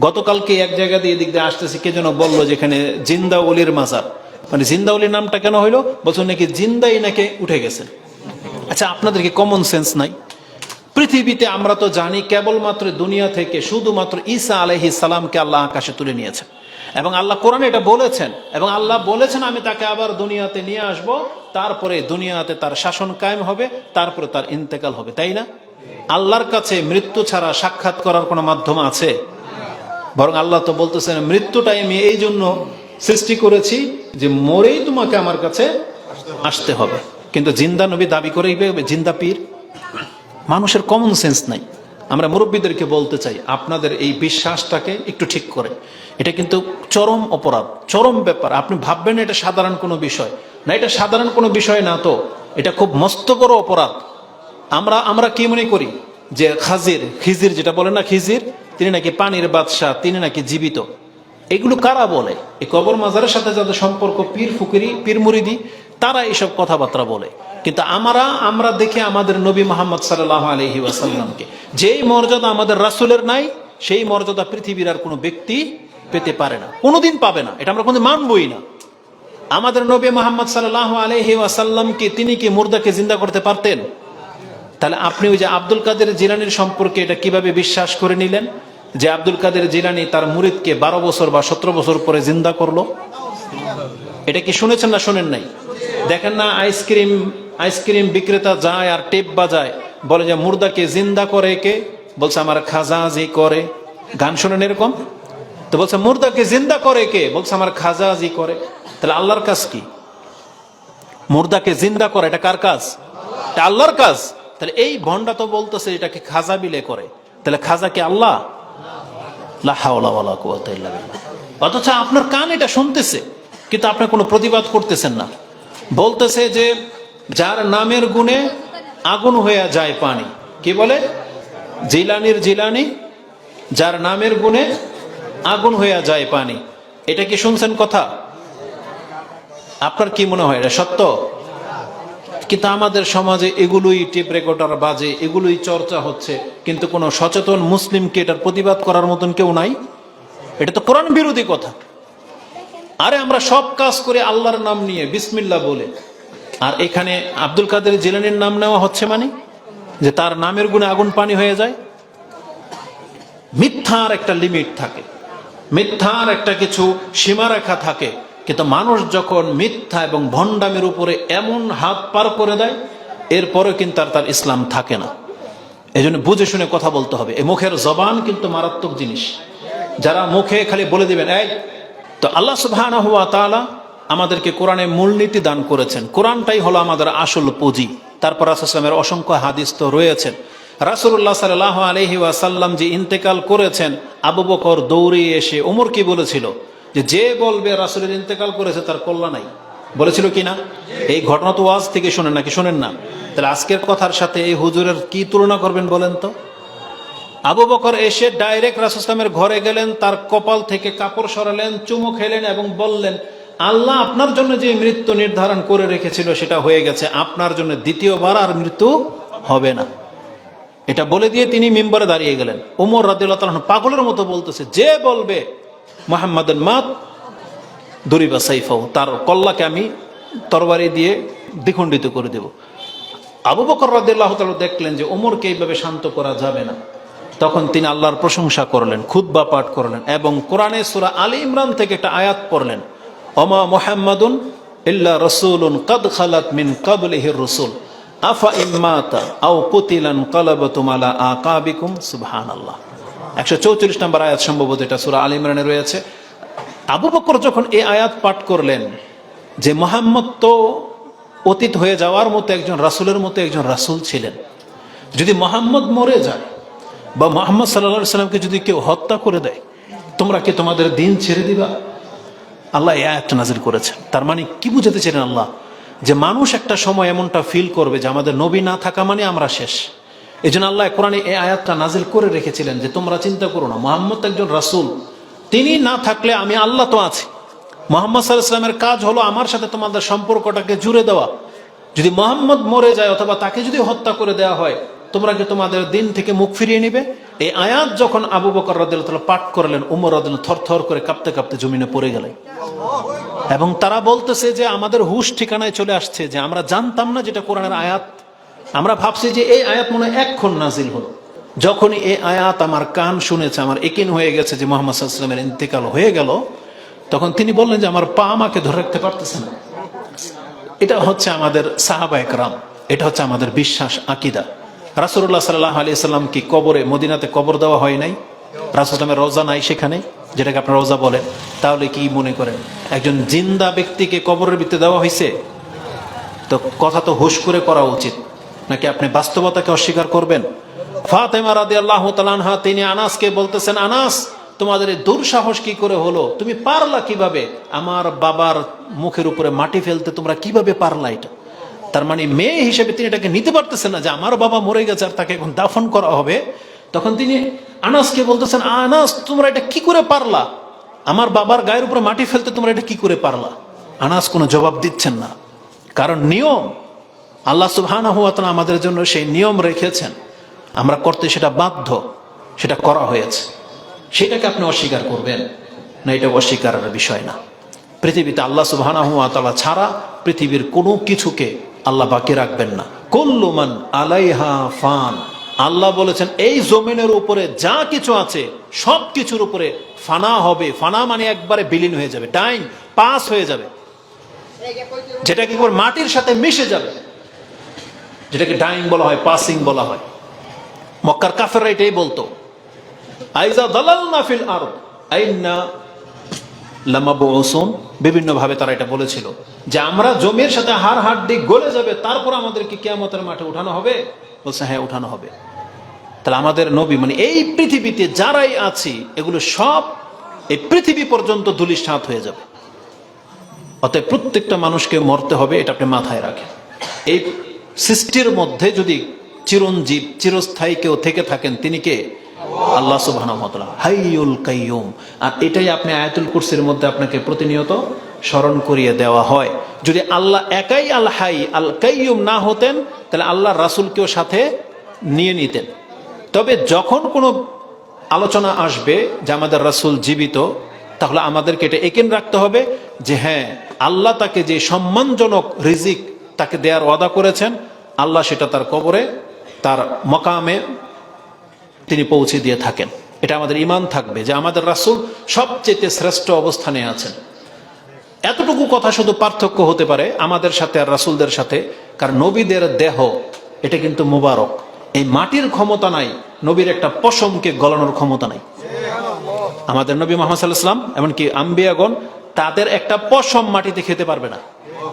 গতকালকে এক জায়গা দিয়ে দিক দিয়ে আসতেছে, কে যেন বলল যেখানে জিন্দা অলির মাজার। মানে জিন্দা অলির নামটা কেন হইল? বলছেন নাকি জিন্দাই নাকি উঠে গেছে। আচ্ছা আপনাদের কি কমন সেন্স নাই? পৃথিবীতে আমরা তো জানি কেবলমাত্র দুনিয়া থেকে শুধুমাত্র ঈসা আলহি সালামকে আল্লাহ আকাশে তুলে নিয়েছেন। এবং আল্লাহ কোরআনে এটা বলেছেন। এবং আল্লাহ বলেছেন, আমি তাকে আবার দুনিয়াতে নিয়ে আসব। তারপরে দুনিয়াতে তার শাসন কায়েম হবে। তারপরে তার ইন্তেকাল হবে। তাই না? আল্লাহর কাছে মৃত্যু ছাড়া সাক্ষাৎ করার কোনো মাধ্যম আছে? বরং আল্লাহ তো বলতেছেন মৃত্যুটাই আমি এই জন্য সৃষ্টি করেছি যে মরেই তোমাকে আমার কাছে আসতে হবে। কিন্তু জিন্দা নবী দাবি করেই জিন্দা পীর, মানুষের কমন সেন্স নাই। আমরা মুরব্বীদেরকে বলতে চাই, আপনাদের এই বিশ্বাসটাকে একটু ঠিক করে। এটা কিন্তু চরম অপরাধ, চরম ব্যাপার। আপনি ভাববেন এটা সাধারণ কোনো বিষয়। না, এটা সাধারণ কোনো বিষয় না তো। এটা খুব মস্ত বড় অপরাধ। আমরা আমরা কি মনে করি? যে খাজির, খিজির যেটা বলে না, খিজির? তিনি নাকি পানির বাদশাহ তিনি নাকি জীবিত। এগুলো কারা বলে? এই কবর মাজারের সাথে যাদের সম্পর্ক, পীর, ফুকিরি, পীর মুরিদি, তারা এইসব কথাবার্তা বলে। কিন্তু আমরা আমরা দেখি আমাদের নবী মোহাম্মদ সাল্লাহ আলহি ওয়াসাল্লামকে। যেই মর্যাদা আমাদের রাসুলের নাই, সেই মর্যাদা পৃথিবীর আর কোনো ব্যক্তি পেতে পারে না। কোনোদিন পাবে না। এটা আমরা কোনো মানবই না। আমাদের নবী মোহাম্মদ সাল্লাহ আলহি ওয়াসাল্লামকে তিনি কি মুর্দাকে জিন্দা করতে পারতেন? তাহলে আপনি ওই যে আব্দুল কাদের জিলানির সম্পর্কে এটা কীভাবে বিশ্বাস করে নিলেন? যে আব্দুল কাদের জিলানি তার মুরিদকে বারো বছর বা সতেরো বছর পরে জিন্দা করল? এটা কি শুনেছেন না শোনেন নাই? দেখেন না আইসক্রিম আইসক্রিম বিক্রেতা যায় আর টেপ বাজায়, বলে যে মুর্দাকে জিন্দা করে কে? বলছে, আমার খাজাজি করে। গান শোনেন এরকম? তো বলছে, মুর্দাকে জিন্দা করে কে? বলছে, আমার খাজাজি করে। তাহলে আল্লাহর কাজ কি? মুর্দাকে জিন্দা করে, এটা কার কাজ? এটা আল্লাহর কাজ। তাহলে এই ভন্ডা তো বলতেছে এটাকে খাজা বিলে করে। তাহলে খাজা কি আল্লাহ? অথচ আপনার কান এটা শুনতেছে, কিন্তু আপনার কোনো প্রতিবাদ করতেছেন না। বলতেছে যে যার নামের গুণে আগুন হয়ে যায় পানি। কি বলে? জিলানির জিলানি, যার নামের গুণে আগুন হয়ে যায় পানি। এটা কি শুনছেন কথা? আপনার কি মনে হয়, এটা সত্য? কিন্তু আমাদের সমাজে এগুলোই টেপ রেকর্ডার বাজে, এগুলোই চর্চা হচ্ছে। কিন্তু কোনো সচেতন মুসলিমকে এটার প্রতিবাদ করার মতন কেউ নাই। এটা তো কোরআন বিরোধী কথা। আরে আমরা সব কাজ করে আল্লাহর নাম নিয়ে বিসমিল্লা বলে। আর এখানে আব্দুল কাদের জিলানির নাম নেওয়া হচ্ছে মানে? যে তার নামের গুণে আগুন পানি হয়ে যায়। মিথ্যার একটা লিমিট থাকে। মিথ্যার একটা কিছু সীমারেখা থাকে। কিন্তু মানুষ যখন মিথ্যা এবং ভণ্ডামের উপরে এমন হাত পার করে দেয় এরপরে কিন্তু আর তার ইসলাম থাকে না। এই জন্য বুঝে শুনে কথা বলতে হবে। এই মুখের জবান কিন্তু মারাত্মক জিনিস। যারা মুখে খালি বলে দিবেন, এই, তো আল্লাহ তাআলা আমাদেরকে কোরআনে মূলনীতি দান করেছেন। কোরআনটাই হলো আমাদের আসল পুঁজি। তারপর রাসুলামের অসংখ্য হাদিস তো রয়েছেন। রাসুল্লাহ সাল্লাহ আলহি ওয়াসাল্লাম যে ইন্তেকাল করেছেন, আবু বকর দৌড়ে এসে ওমর কি বলেছিল? যে যে বলবে রাসুলের ইন্তেকাল করেছে তার কল্যাণ নাই। বলেছিল কি না এই ঘটনা তো ওয়াজ থেকে শোনেন নাকি শোনেন না? তাহলে আজকের কথার সাথে এই হুজুরের কি তুলনা করবেন বলেন তো? আবু বকর এসে ডাইরেক্ট রাসুসলামের ঘরে গেলেন, তার কপাল থেকে কাপড় সরালেন, চুমু খেলেন এবং বললেন, আল্লাহ আপনার জন্য যে মৃত্যু নির্ধারণ করে রেখেছিল, সেটা হয়ে গেছে। আপনার জন্য দ্বিতীয়বার আর মৃত্যু হবে না। এটা বলে দিয়ে তিনি মেম্বারে দাঁড়িয়ে গেলেন। ওমর রাদিল্লাহ পাগলের মতো বলতেছে, যে বলবে মোহাম্মদ মাত দরিবা সাইফাও তার কল্লাকে আমি তরবারি দিয়ে দ্বিখণ্ডিত করে দেব। আবু বকর রাদিল্লাহ তাআলা দেখলেন যে ওমরকে এইভাবে শান্ত করা যাবে না। তখন তিনি আল্লাহর প্রশংসা করলেন খুদ্া পাঠ করলেন এবং কোরআনে সুরা আলী ইমরান থেকে একটা আয়াত পড়লেন অমা মোহাম্মদুন ইল্লা রসুলুন কদ খালাত মিন কাবলিহির রসুল, আফা ইম্মাতা আও কুতিলান কালাবাতুম আলা আকাবিকুম, সুবহানাল্লাহ। একশো চৌত্রিশ নম্বর আয়াত সম্ভবত এটা সুরা আলী ইমরানে রয়েছে। আবু বকর যখন এই আয়াত পাঠ করলেন, যে মোহাম্মদ তো অতীত হয়ে যাওয়ার মতো একজন রাসুলের মতো একজন রাসুল ছিলেন। যদি মোহাম্মদ মরে যায় বা মোহাম্মদ সাল্লা সাল্লামকে যদি কেউ হত্যা করে দেয়, তোমরা কি তোমাদের দিন ছেড়ে দিবা? আল্লাহ এ আয়াতটা নাজিল করেছেন। তার মানে কি বুঝাতে ছিলেন আল্লাহ? যে মানুষ একটা সময় এমনটা ফিল করবে যে আমাদের নবী না থাকা মানে আমরা শেষ। এই জন্য আল্লাহ কোরআনে এই আয়াতটা নাজিল করে রেখেছিলেন যে তোমরা চিন্তা করো না, মোহাম্মদ একজন রাসুল। তিনি না থাকলে আমি আল্লাহ তো আছি। মোহাম্মদ সাল্লাহ ইসলামের কাজ হলো আমার সাথে তোমাদের সম্পর্কটাকে জুড়ে দেওয়া। যদি মোহাম্মদ মরে যায় অথবা তাকে যদি হত্যা করে দেওয়া হয়, তোমরা কি তোমাদের দিন থেকে মুখ ফিরিয়ে নিবে? এই আয়াত যখন আবু বকর রাদিয়াল্লাহু পাঠ করলেন, উমর রাদিয়াল্লাহু থর থর করে কাঁপতে কাঁপতে জমিনে পড়ে গেলেন। এবং তারা বলতেছে যে আমাদের হুশ ঠিকানায় চলে আসছে, যে আমরা জানতাম না যেটা কোরআনের আয়াত। আমরা ভাবছি যে এই আয়াত মনে এক্ষণ নাজিল হলো। যখনই এই আয়াত আমার কান শুনেছে, আমার একিন হয়ে গেছে যে মোহাম্মদ সাল্লামের ইন্তেকাল হয়ে গেল, তখন তিনি বললেন যে আমার পা আমাকে ধরে রাখতে পারতেছে না। এটা হচ্ছে আমাদের সাহাবা একরাম, এটা হচ্ছে আমাদের বিশ্বাস আকিদা। রাসুল্লাহ সাল্লাহ আলি সাল্লাম কি কবরে, মদিনাতে কবর দেওয়া হয় নাই? রাসুলামের রোজা নাই সেখানে? যেটাকে আপনার রোজা বলেন। তাহলে কি মনে করেন, একজন জিন্দা ব্যক্তিকে কবরের ভিতরে দেওয়া হয়েছে? তো কথা তো হুশ করে করা উচিত। নাকি আপনি বাস্তবতাকে অস্বীকার করবেন। ফাতেমা রাদি আল্লাহ তালানহা তিনি আনাসকে বলতেছেন, আনাস, তোমাদের এই দুঃসাহস কি করে হলো? তুমি পারলা কীভাবে? আমার বাবার মুখের উপরে মাটি ফেলতে তোমরা কীভাবে পারলা এটা? তার মানে মেয়ে হিসেবে তিনি এটাকে নিতে পারতেছেন না যে আমার বাবা মরে গেছে আর তাকে এখন দাফন করা হবে। তখন তিনি আনাসকে বলতেছেন, আনাস, তোমরা এটা কি করে পারলা? আমার বাবার গায়ের উপরে মাটি ফেলতে তোমরা এটা কি করে পারলা? আনাস কোনো জবাব দিচ্ছেন না। কারণ নিয়ম আল্লাহ সুবহান আমাদের জন্য সেই নিয়ম রেখেছেন। আমরা করতে সেটা বাধ্য, সেটা করা হয়েছে। সেটাকে আপনি অস্বীকার করবেন। না, এটা অস্বীকারের বিষয় না। পৃথিবীতে আল্লাহ সুবহান ছাড়া পৃথিবীর কোনো কিছুকে আল্লাহ বাকি রাখবেন না। কুল্লুমান আলাইহা ফান। আল্লাহ বলেছেন, এই জমিনের উপরে যা কিছু আছে, সব কিছুর উপরে ফানা হবে। ফানা মানে একবারে বিলীন হয়ে যাবে। টাইম পাস হয়ে যাবে। যেটা কি মাটির সাথে মিশে যাবে। যেটাকে ডাইং বলা হয় পাসিং বলা হয়। মক্কার কাফেররা এটাই বলতো। আইজা দালাল নাফিল আর আইনা লামাবুসুন বিভিন্ন ভাবে তারা এটা বলেছিল যে আমরা জমির সাথে হার হাট দিক গলে যাবে, তারপর আমাদেরকে কেয়ামতের মাঠে উঠানো হবে। বলছে হ্যাঁ উঠানো হবে। তাহলে আমাদের নবী মানে এই পৃথিবীতে যারাই আছি, এগুলো সব এই পৃথিবী পর্যন্ত ধুলিস হয়ে যাবে। অতএব প্রত্যেকটা মানুষকে মরতে হবে, এটা আপনি মাথায় রাখেন। এই সৃষ্টির মধ্যে যদি চিরঞ্জীব, চিরস্থায়ী কেউ থেকে থাকেন, তিনি কে? আল্লাহ তাআলা। হাইয়ুল কাইয়ুম। আর এটাই আপনি আয়াতুল কুরসির মধ্যে আপনাকে প্রতিনিয়ত স্মরণ করিয়ে দেওয়া হয়। যদি আল্লাহ একাই আল হাই, আল কাইয়ুম না হতেন, তাহলে আল্লাহ রাসূলকেও সাথে নিয়ে নিতেন। তবে যখন কোনো আলোচনা আসবে যে আমাদের রাসূল জীবিত, তাহলে আমাদেরকে এটা একেন রাখতে হবে যে হ্যাঁ আল্লাহ তাকে যে সম্মানজনক রিজিক তাকে দেওয়ার ওয়াদা করেছেন, আল্লাহ সেটা তার কবরে, তার মকামে তিনি পৌঁছে দিয়ে থাকেন। এটা আমাদের ইমান থাকবে যে আমাদের রাসূল সবচেয়ে শ্রেষ্ঠ অবস্থানে আছেন। এতটুকু কথা শুধু পার্থক্য হতে পারে আমাদের সাথে আর রাসূলদের সাথে, কারণ নবীদের দেহ, এটা কিন্তু মোবারক। এই মাটির ক্ষমতা নাই, নবীর একটা পশমকে গলানোর ক্ষমতা নাই। আমাদের নবী মোহাম্মদ সাল্লাহাম এমনকি আম্বিয়াগণ, তাদের একটা পশম মাটিতে খেতে পারবে না।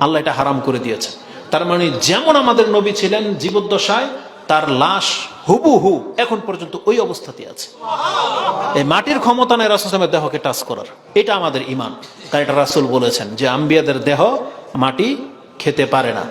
আল্লাহ এটা হারাম করে দিয়েছে তার মানে যেমন আমাদের নবী ছিলেন জীবদ্দশায়, তার লাশ হুবু হু এখন পর্যন্ত ওই অবস্থাতে আছে। এই মাটির ক্ষমতা নেই রাসুলের দেহকে টাচ করার। এটা আমাদের ইমান কারণ এটা রাসুল বলেছেন যে আম্বিয়াদের দেহ মাটি খেতে পারে না।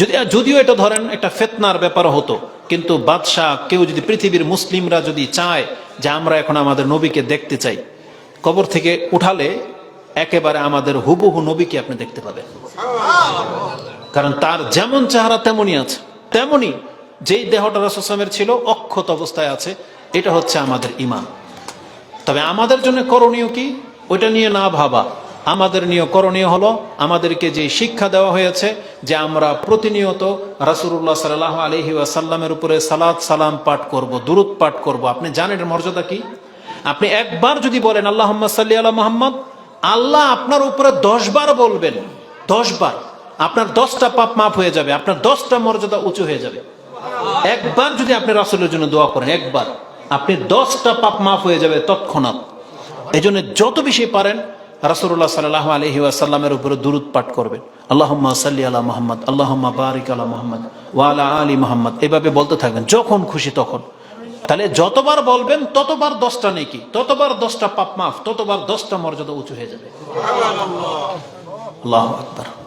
যদি যদিও এটা ধরেন একটা ফেতনার ব্যাপার হতো, কিন্তু বাদশাহ কেউ যদি পৃথিবীর মুসলিমরা যদি চায় যে আমরা এখন আমাদের নবীকে দেখতে চাই, কবর থেকে উঠালে একেবারে আমাদের হুবহু নবীকে আপনি দেখতে পাবেন। কারণ তার যেমন চেহারা তেমনই আছে। তেমনই যেই দেহটা রাসুসলামের ছিল, অক্ষত অবস্থায় আছে, এটা হচ্ছে আমাদের ইমান তবে আমাদের জন্য করণীয় কি? ওইটা নিয়ে না ভাবা। আমাদের নিয়ে করণীয় হলো আমাদেরকে যে শিক্ষা দেওয়া হয়েছে যে আমরা প্রতিনিয়ত রাসুল্লাহ সাল্লাহ আলহি আসাল্লামের উপরে সালাদ সালাম পাঠ করব দূরত পাঠ করব। আপনি জানেন মর্যাদা কি? আপনি একবার যদি বলেন আল্লাহ সাল্লি আল্লাহ মোহাম্মদ, আল্লাহ আপনার উপরে দশ বার বলবেন। দশ বার। আপনার দশটা পাপ মাফ হয়ে যাবে, আপনার দশটা মর্যাদা উঁচু হয়ে যাবে। একবার যদি আপনি রাসুলের জন্য দোয়া করেন, একবার। আপনি দশটা পাপ মাফ হয়ে যাবে তৎক্ষণাৎ। এই জন্য যত বেশি পারেন রাসুল্লাহ সাল্লাহ আলহি আসাল্লামের উপরে দূরত পাঠ করবেন। আল্লাহম্মা সাল্লি আলা মোহাম্মদ, আল্লাহম্মা বারিক আলা মোহাম্মদ ওয়ালা আলী মোহাম্মদ। এভাবে বলতে থাকবেন, যখন খুশি তখন। তাহলে যতবার বলবেন, ততবার দশটা নেকি, ততবার দশটা পাপ মাফ, ততবার দশটা মর্যাদা উঁচু হয়ে যাবে। আল্লাহ আকবর।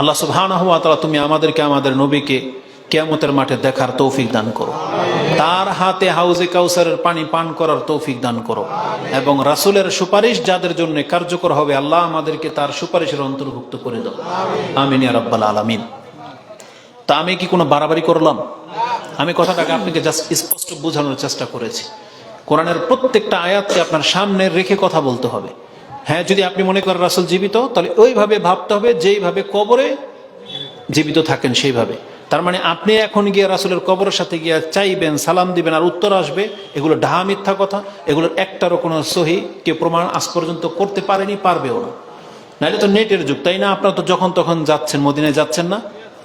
আল্লাহ সুবহানাহু ওয়া তাআলা তুমি আমাদেরকে, আমাদের নবীকে কিয়ামতের মাঠে দেখার তৌফিক দান করো। তার হাতে হাউজে কাউসারের পানি পান করার তৌফিক দান করো এবং রাসূলের সুপারিশ যাদের জন্য কার্যকর হবে, আল্লাহ আমাদেরকে তার সুপারিশের অন্তর্ভুক্ত করে দাও। আমিন ইয়া রাব্বাল আলামিন। তা আমি কি কোনো বাড়াবাড়ি করলাম? আমি কথাটাকে আপনাকে জাস্ট স্পষ্ট বোঝানোর চেষ্টা করেছি। কোরআনের প্রত্যেকটা আয়াতকে আপনার সামনে রেখে কথা বলতে হবে। হ্যাঁ যদি আপনি মনে করেন রাসুল জীবিত, তাহলে ওইভাবে ভাবতে হবে, যেইভাবে কবরে জীবিত থাকেন সেইভাবে। তার মানে আপনি এখন গিয়ে রাসুলের কবরের সাথে গিয়ে চাইবেন, সালাম দিবেন আর উত্তর আসবে, এগুলো ডাহা মিথ্যা কথা, এগুলোর একটারও কোনো সহি কেউ প্রমাণ আজ পর্যন্ত করতে পারেনি, পারবেও না। নাহলে তো নেটের যুগ, তাই না? আপনারা তো যখন তখন যাচ্ছেন, মদিনায় যাচ্ছেন না।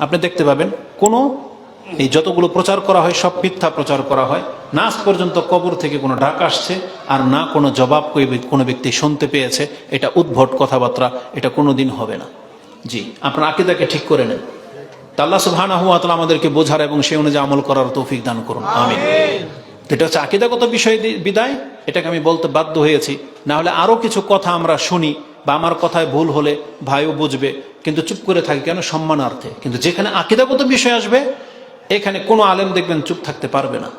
আপনি দেখতে পাবেন, কোনো এই যতগুলো প্রচার করা হয়, সব মিথ্যা প্রচার করা হয়। না আজ পর্যন্ত কবর থেকে কোনো ডাক আসছে, আর না কোনো জবাব কোনো ব্যক্তি শুনতে পেয়েছে। এটা উদ্ভট কথাবার্তা, এটা কোনো দিন হবে না। জি, আপনার আকিদাকে ঠিক করে নেন। তা আল্লাহ সুবহানাহু ওয়া তাআলা আমাদেরকে বোঝার এবং সেই অনুযায়ী আমল করার তৌফিক দান করুন। আমিন। এটা হচ্ছে আকিদাগত বিষয় বিদায়। এটাকে আমি বলতে বাধ্য হয়েছি। না হলে আরও কিছু কথা আমরা শুনি বা আমার কথায় ভুল হলে ভাইও বুঝবে। কিন্তু চুপ করে থাকি কেন? সম্মানার্থে। কিন্তু যেখানে আকিদাগত বিষয় আসবে এখানে কোনো আলেম দেখবেন চুপ থাকতে পারবে না।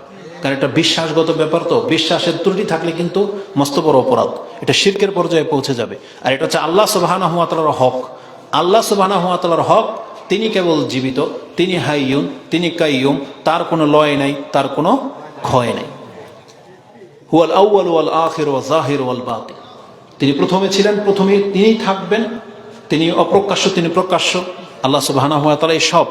কারণ এটা বিশ্বাসগত ব্যাপার তো। বিশ্বাসের ত্রুটি থাকলে কিন্তু মস্ত বড় অপরাধ। এটা শিরকের পর্যায়ে পৌঁছে যাবে। আর এটা হচ্ছে আল্লাহ সুবাহানা হুয়াতালার হক। আল্লাহ সুবাহানা হুয়াতালার হক, তিনি কেবল জীবিত, তিনি হাইয়ুন, তিনি কাইয়ুম, তার কোনো লয় নাই, তার কোনো ক্ষয় নাই। হুয়াল আউয়াল ওয়াল আখির ওয়া জাহির ওয়াল বাতিন তিনি প্রথমে ছিলেন, প্রথমে তিনিই থাকবেন, তিনি অপ্রকাশ্য, তিনি প্রকাশ্য। আল্লাহ সুবহানাহু ওয়া তাআলা এই সব